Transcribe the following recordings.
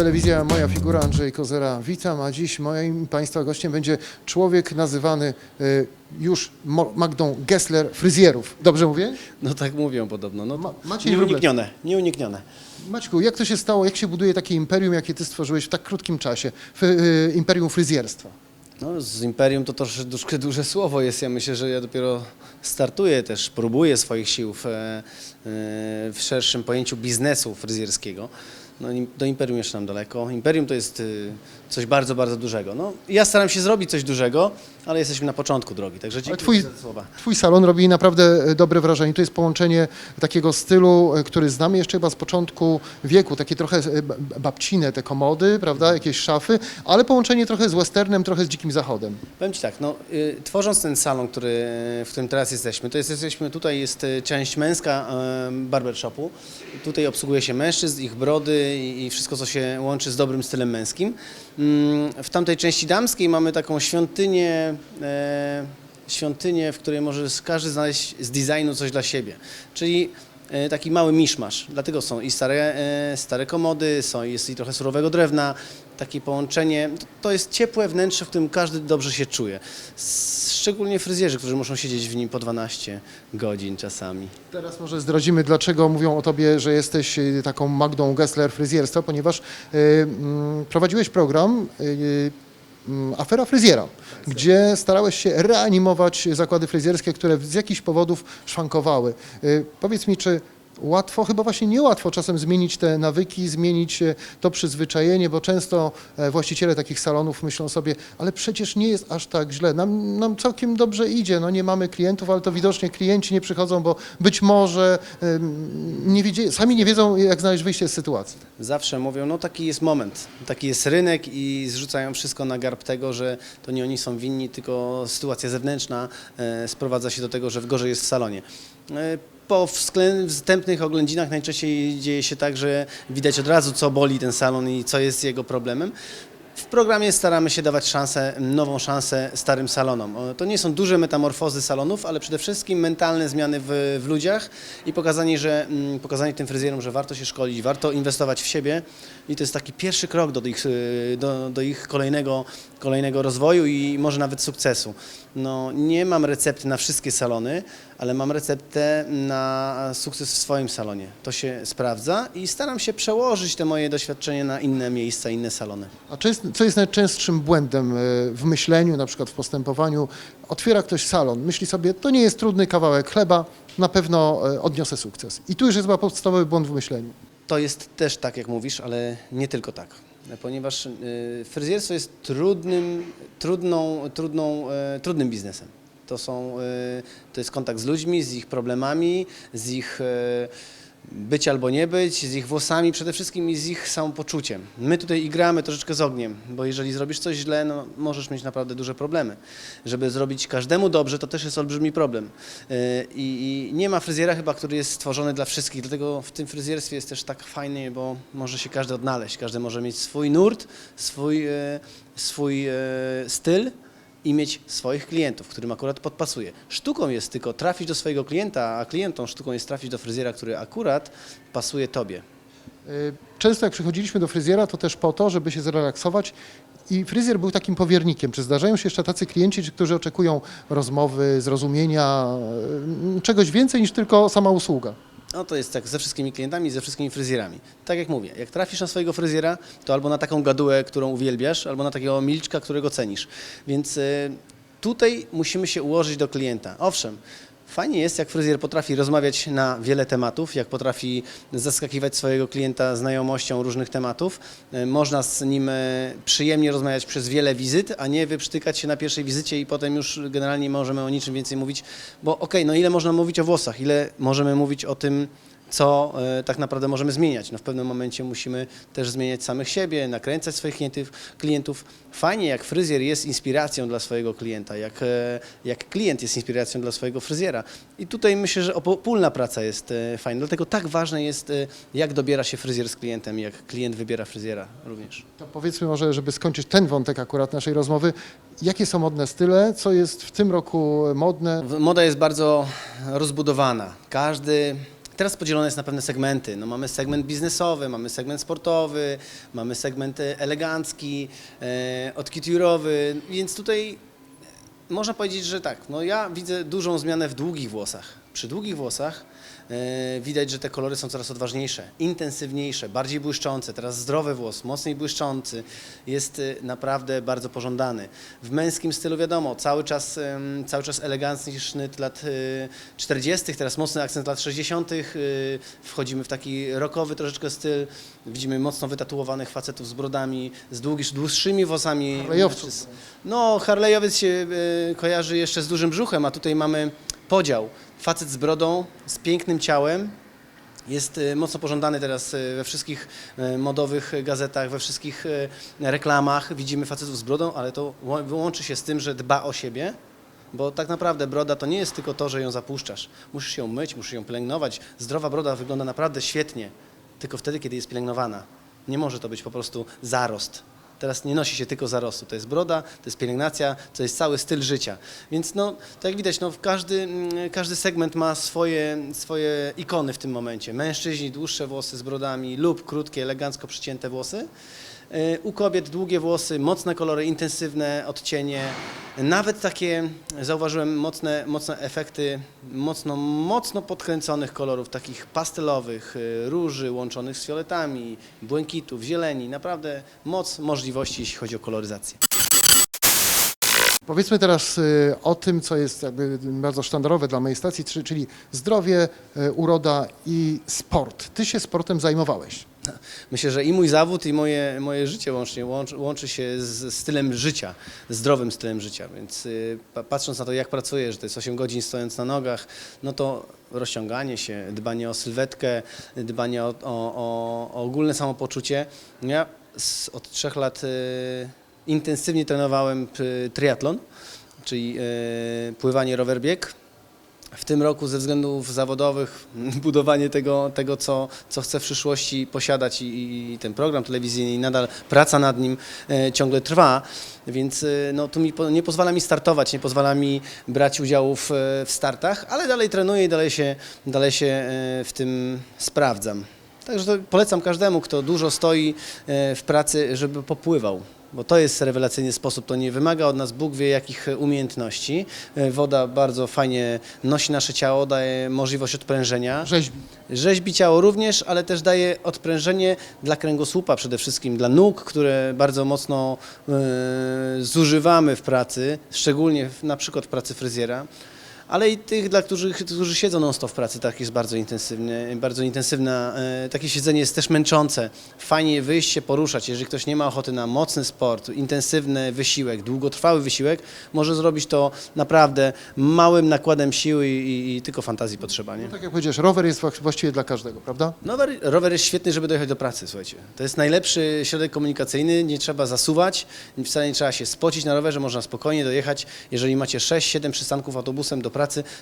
Telewizja Moja Figura, Andrzej Kozera. Witam, a dziś moim Państwa gościem będzie człowiek nazywany y, już Mo- Magdą Gessler fryzjerów. Dobrze mówię? No tak mówią podobno. No, Ma- Maciej nieuniknione, nieuniknione. Maćku, jak to się stało, jak się buduje takie imperium, jakie Ty stworzyłeś w tak krótkim czasie? Y, imperium fryzjerstwa. No, z imperium to troszkę duże słowo jest. Ja myślę, że ja dopiero startuję też, próbuję swoich sił w, e, e, w szerszym pojęciu biznesu fryzjerskiego. No, do imperium jeszcze nam daleko. Imperium to jest y, coś bardzo, bardzo dużego. No, ja staram się zrobić coś dużego, ale jesteśmy na początku drogi, także dziękuję twój- za te słowa. Twój salon robi naprawdę e, dobre wrażenie. To jest połączenie takiego stylu, e, który znamy jeszcze chyba z początku wieku, takie trochę e, ba- babcine te komody, prawda, jakieś szafy, ale połączenie trochę z westernem, trochę z dzikim zachodem. Powiem Ci tak, no, y, tworząc ten salon, który, w którym teraz jesteśmy, to jest, jesteśmy, tutaj jest część męska y, barbershopu. Tutaj obsługuje się mężczyzn, ich brody i, i wszystko, co się łączy z dobrym stylem męskim. Mm, w tamtej części damskiej mamy taką świątynię, e, świątynię, w której może każdy znaleźć z designu coś dla siebie. Czyli taki mały miszmasz. Dlatego są i stare, e, stare komody, są, jest i trochę surowego drewna. Takie połączenie, to- jest ciepłe wnętrze, w którym każdy dobrze się czuje. Szczególnie fryzjerzy, którzy muszą siedzieć w nim po 12 godzin czasami. Teraz może zdradzimy, dlaczego mówią o tobie, że jesteś y, taką Magdą Gessler fryzjerstwa, ponieważ y, mm, prowadziłeś program y, mm, Afera Fryzjera, gdzie starałeś się reanimować zakłady fryzjerskie, które z jakichś powodów szwankowały. Y, Powiedz mi, czy łatwo, chyba właśnie niełatwo czasem zmienić te nawyki, zmienić e, to przyzwyczajenie, bo często e, właściciele takich salonów myślą sobie, ale przecież nie jest aż tak źle, nam, nam całkiem dobrze idzie, no nie mamy klientów, ale to widocznie klienci nie przychodzą, bo być może nie wiedzie, sami nie wiedzą, jak znaleźć wyjście z sytuacji. Zawsze mówią, no taki jest moment, taki jest rynek i zrzucają wszystko na garb tego, że to nie oni są winni, tylko sytuacja zewnętrzna e, sprowadza się do tego, że w gorzej jest w salonie. Po wstępnych oględzinach najczęściej dzieje się tak, że widać od razu, co boli ten salon i co jest jego problemem. W programie staramy się dawać szansę, nową szansę starym salonom. To nie są duże metamorfozy salonów, ale przede wszystkim mentalne zmiany w, w ludziach i pokazanie, że, mm, pokazanie tym fryzjerom, że warto się szkolić, warto inwestować w siebie i to jest taki pierwszy krok do ich, y, do, do ich kolejnego, kolejnego rozwoju i może nawet sukcesu. No, nie mam recepty na wszystkie salony, ale mam receptę na sukces w swoim salonie. To się sprawdza i staram się przełożyć te moje doświadczenie na inne miejsca, inne salony. A czy jest, co jest najczęstszym błędem e, w myśleniu, na przykład w postępowaniu? Otwiera ktoś salon, myśli sobie, to nie jest trudny kawałek chleba, na pewno e, odniosę sukces. I tu już jest chyba podstawowy błąd w myśleniu. To jest też tak, jak mówisz, ale nie tylko tak. Ponieważ y, fryzjerstwo jest trudnym, trudną, trudną, e, trudnym biznesem. To, są, y, to jest kontakt z ludźmi, z ich problemami, z ich e, być albo nie być, z ich włosami przede wszystkim i z ich samopoczuciem. My tutaj igramy troszeczkę z ogniem, bo jeżeli zrobisz coś źle, no, możesz mieć naprawdę duże problemy. Żeby zrobić każdemu dobrze, to też jest olbrzymi problem. Yy, I, I nie ma fryzjera chyba, który jest stworzony dla wszystkich, dlatego w tym fryzjerstwie jest też tak fajnie, bo może się każdy odnaleźć, każdy może mieć swój nurt, swój, swój styl, i mieć swoich klientów, którym akurat podpasuje. Sztuką jest tylko trafić do swojego klienta, a klientom sztuką jest trafić do fryzjera, który akurat pasuje tobie. E, Często jak przychodziliśmy do fryzjera, to też po to, żeby się zrelaksować i fryzjer był takim powiernikiem. Czy zdarzają się jeszcze tacy klienci, którzy oczekują rozmowy, zrozumienia, e, czegoś więcej niż tylko sama usługa? No to jest tak ze wszystkimi klientami, ze wszystkimi fryzjerami. Tak jak mówię, jak trafisz na swojego fryzjera, to albo na taką gadułę, którą uwielbiasz, albo na takiego milczka, którego cenisz. Więc y, tutaj musimy się ułożyć do klienta. Owszem, fajnie jest, jak fryzjer potrafi rozmawiać na wiele tematów, jak potrafi zaskakiwać swojego klienta znajomością różnych tematów. Y, Można z nim y, przyjemnie rozmawiać przez wiele wizyt, a nie wyprztykać się na pierwszej wizycie i potem już generalnie możemy o niczym więcej mówić, bo okej, no ile można mówić o włosach, ile możemy mówić o tym, co e, tak naprawdę możemy zmieniać. No w pewnym momencie musimy też zmieniać samych siebie, nakręcać swoich klientów. Fajnie, jak fryzjer jest inspiracją dla swojego klienta, jak, e, jak klient jest inspiracją dla swojego fryzjera. I tutaj myślę, że opólna praca jest e, fajna. Dlatego tak ważne jest, jak dobiera się fryzjer z klientem, jak klient wybiera fryzjera również. To powiedzmy może, żeby skończyć ten wątek akurat naszej rozmowy, jakie są modne style, co jest w tym roku modne? Moda jest bardzo rozbudowana. Każdy teraz podzielone jest na pewne segmenty. No, mamy segment biznesowy, mamy segment sportowy, mamy segment e, elegancki, e, więc tutaj można powiedzieć, że tak. No ja widzę dużą zmianę w długich włosach. Przy długich włosach e, widać, że te kolory są coraz odważniejsze, intensywniejsze, bardziej błyszczące. Teraz zdrowy włos, mocniej błyszczący jest e, naprawdę bardzo pożądany. W męskim stylu wiadomo, cały czas, cały czas elegancki sznyt lat e, 40., teraz mocny akcent lat 60., e, wchodzimy w taki rockowy troszeczkę styl. Widzimy mocno wytatuowanych facetów z brodami, z długi, dłuższymi włosami. No, Harley'owiec się e, kojarzy jeszcze z dużym brzuchem, a tutaj mamy podział. Facet z brodą, z pięknym ciałem. Jest e, mocno pożądany teraz e, we wszystkich e, modowych gazetach, we wszystkich reklamach. Widzimy facetów z brodą, ale to łączy się z tym, że dba o siebie. Bo tak naprawdę broda to nie jest tylko to, że ją zapuszczasz. Musisz ją myć, musisz ją pielęgnować. Zdrowa broda wygląda naprawdę świetnie, tylko wtedy, kiedy jest pielęgnowana. Nie może to być po prostu zarost. Teraz nie nosi się tylko zarostu. To jest broda, to jest pielęgnacja, to jest cały styl życia. Więc no, tak jak widać, no, każdy, mm, każdy segment ma swoje, swoje ikony w tym momencie. Mężczyźni dłuższe włosy z brodami lub krótkie, elegancko przycięte włosy. E, U kobiet długie włosy, mocne kolory, intensywne odcienie, nawet takie, zauważyłem, mocne, mocne efekty mocno, mocno podkręconych kolorów, takich pastelowych, e, róży łączonych z fioletami, błękitów, zieleni. Naprawdę moc możliwości, jeśli chodzi o koloryzację. Powiedzmy teraz y, o tym, co jest jakby bardzo sztandarowe dla mojej stacji, czy- czyli zdrowie, y, uroda i sport. Ty się sportem zajmowałeś. Myślę, że i mój zawód, i moje, moje życie łącznie, łączy, łączy się z stylem życia, zdrowym stylem życia. Więc y, pa- patrząc na to, jak pracuję, że to jest 8 godzin stojąc na nogach, no to rozciąganie się, dbanie o sylwetkę, dbanie o, o, o, ogólne samopoczucie. Ja z, od trzech lat y, intensywnie trenowałem y, triatlon, czyli pływanie, rower, bieg. W tym roku ze względów zawodowych budowanie tego, tego co, co chcę w przyszłości posiadać i, i ten program telewizyjny i nadal praca nad nim e, ciągle trwa, więc e, no, tu mi, po- nie pozwala mi startować, nie pozwala mi brać udziału w, e, w startach, ale dalej trenuję i dalej się, dalej się e, w tym sprawdzam. Także polecam każdemu, kto dużo stoi e, w pracy, żeby popływał. Bo to jest rewelacyjny sposób, to nie wymaga od nas Bóg wie jakich e, umiejętności. E, Woda bardzo fajnie nosi nasze ciało, daje możliwość odprężenia. Rzeźbi. Rzeźbi ciało również, ale też daje odprężenie dla kręgosłupa przede wszystkim, dla nóg, które bardzo mocno e, zużywamy w pracy, szczególnie w, na przykład w pracy fryzjera. Ale i tych, dla których, którzy siedzą non w pracy, tak jest bardzo intensywne, bardzo intensywna, e, takie siedzenie jest też męczące. Fajnie wyjść się poruszać, jeżeli ktoś nie ma ochoty na mocny sport, intensywny wysiłek, długotrwały wysiłek, może zrobić to naprawdę małym nakładem siły i, i, tylko fantazji potrzeba, nie? Tak jak powiedziałeś, rower jest właś- właściwie dla każdego, prawda? Rower, rower jest świetny, żeby dojechać do pracy, słuchajcie. To jest najlepszy środek komunikacyjny, nie trzeba zasuwać, wcale nie trzeba się spocić na rowerze, można spokojnie dojechać. Jeżeli macie 6-7 przystanków autobusem do pracy,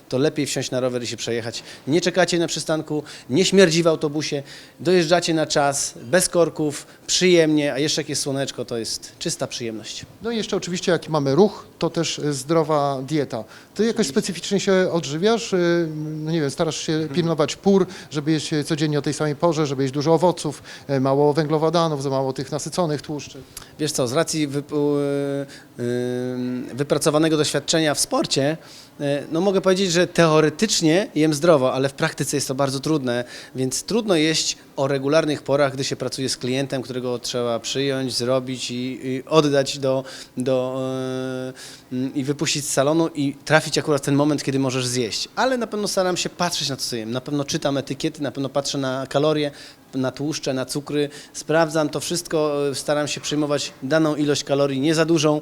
to lepiej wsiąść na rower i się przejechać. Nie czekacie na przystanku, nie śmierdzi w autobusie, dojeżdżacie na czas, bez korków, przyjemnie, a jeszcze jak jest słoneczko, to jest czysta przyjemność. No i jeszcze oczywiście, jaki mamy ruch, to też y, zdrowa dieta. Ty jakoś specyficznie się odżywiasz? Y, No nie wiem, starasz się pilnować pór, żeby jeść codziennie o tej samej porze, żeby jeść dużo owoców, y, mało węglowodanów, za mało tych nasyconych tłuszczy. Wiesz co, z racji wyp- wypracowanego doświadczenia w sporcie, no mogę powiedzieć, że teoretycznie jem zdrowo, ale w praktyce jest to bardzo trudne, więc trudno jeść o regularnych porach, gdy się pracuje z klientem, którego trzeba przyjąć, zrobić i, i oddać do, do yy, i wypuścić z salonu i trafić akurat ten moment, kiedy możesz zjeść. Ale na pewno staram się patrzeć na to, co jem. Na pewno czytam etykiety, na pewno patrzę na kalorie, na tłuszcze, na cukry, sprawdzam to wszystko, e, staram się przyjmować daną ilość kalorii, nie za dużą. E,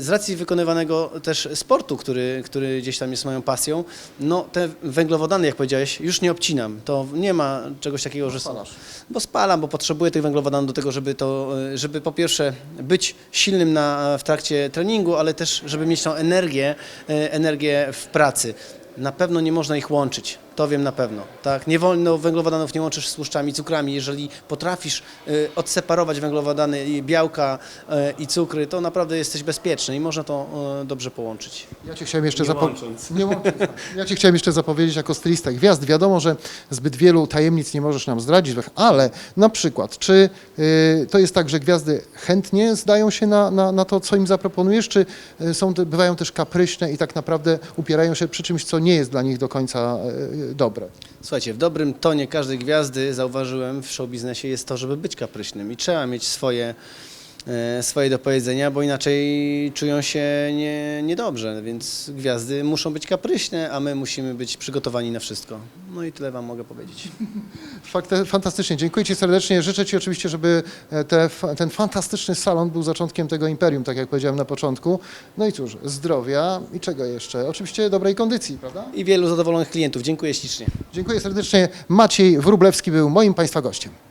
Z racji wykonywanego też sportu, który, który gdzieś tam jest moją pasją, no te węglowodany, jak powiedziałeś, już nie obcinam. To nie ma czegoś takiego, że są. spalasz. Bo spalam, bo potrzebuję tych węglowodanów do tego, żeby to, e, żeby po pierwsze być silnym na, w trakcie treningu, ale też, żeby mieć tą energię, energię w pracy. Na pewno nie można ich łączyć. To wiem na pewno. Tak, nie wolno węglowodanów nie łączysz z tłuszczami, cukrami. Jeżeli potrafisz y, odseparować węglowodany, i białka y, i cukry, to naprawdę jesteś bezpieczny i można to y, dobrze połączyć. Ja Cię chciałem jeszcze Nie zapo- łącząc. Nie łącząc, tak. Ja Cię chciałem jeszcze zapowiedzieć jako stylista gwiazd. Wiadomo, że zbyt wielu tajemnic nie możesz nam zdradzić, ale na przykład, czy y, to jest tak, że gwiazdy chętnie zdają się na, na, na to, co im zaproponujesz, czy są, bywają też kapryśne i tak naprawdę upierają się przy czymś, co nie jest dla nich do końca y, dobre? Słuchajcie, w dobrym tonie każdej gwiazdy, zauważyłem w show biznesie, jest to, żeby być kapryśnym i trzeba mieć swoje, swoje do powiedzenia, bo inaczej czują się nie, niedobrze, więc gwiazdy muszą być kapryśne, a my musimy być przygotowani na wszystko. No i tyle Wam mogę powiedzieć. Fakt, fantastycznie, dziękuję Ci serdecznie. Życzę Ci oczywiście, żeby e, te, ten fantastyczny salon był zaczątkiem tego imperium, tak jak powiedziałem na początku. No i cóż, zdrowia i czego jeszcze? Oczywiście dobrej kondycji, prawda? I wielu zadowolonych klientów. Dziękuję ślicznie. Dziękuję serdecznie. Maciej Wróblewski był moim Państwa gościem.